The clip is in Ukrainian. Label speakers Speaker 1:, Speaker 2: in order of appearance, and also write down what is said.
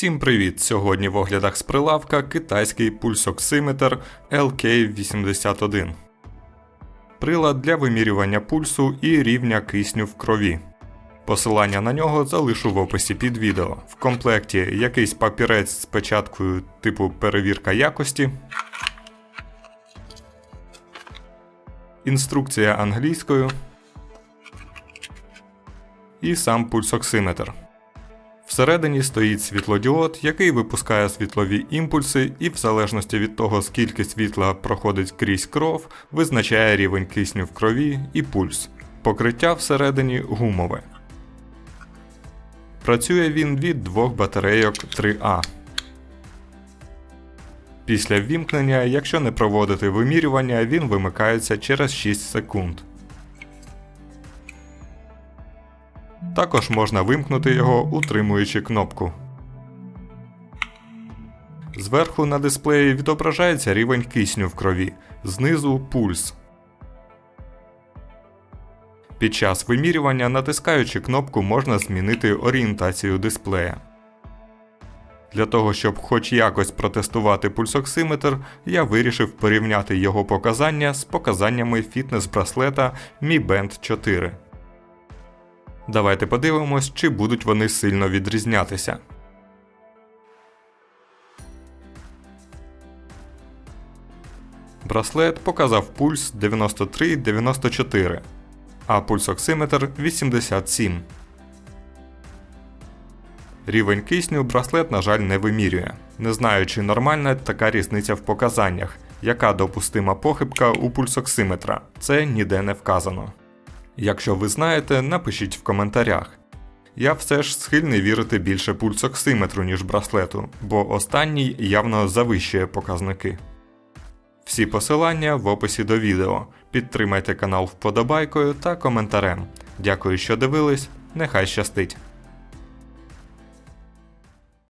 Speaker 1: Всім привіт! Сьогодні в оглядах з прилавка китайський пульсоксиметр LK81. Прилад для вимірювання пульсу і рівня кисню в крові. Посилання на нього залишу в описі під відео. В комплекті якийсь папірець з печаткою типу перевірка якості. Інструкція англійською. І сам пульсоксиметр. Всередині стоїть світлодіод, який випускає світлові імпульси, і в залежності від того, скільки світла проходить крізь кров, визначає рівень кисню в крові і пульс. Покриття всередині гумове. Працює він від двох батарейок 3А. Після ввімкнення, якщо не проводити вимірювання, він вимикається через 6 секунд. Також можна вимкнути його, утримуючи кнопку. Зверху на дисплеї відображається рівень кисню в крові, знизу пульс. Під час вимірювання, натискаючи кнопку, можна змінити орієнтацію дисплея. Для того, щоб хоч якось протестувати пульсоксиметр, я вирішив порівняти його показання з показаннями фітнес-браслета Mi Band 4. Давайте подивимось, чи будуть вони сильно відрізнятися. Браслет показав пульс 93-94, а пульсоксиметр 87. Рівень кисню браслет, на жаль, не вимірює. Не знаю, чи нормальна така різниця в показаннях, яка допустима похибка у пульсоксиметра. Це ніде не вказано. Якщо ви знаєте, напишіть в коментарях. Я все ж схильний вірити більше пульсоксиметру, ніж браслету, бо останній явно завищує показники. Всі посилання в описі до відео. Підтримайте канал вподобайкою та коментарем. Дякую, що дивились. Нехай щастить!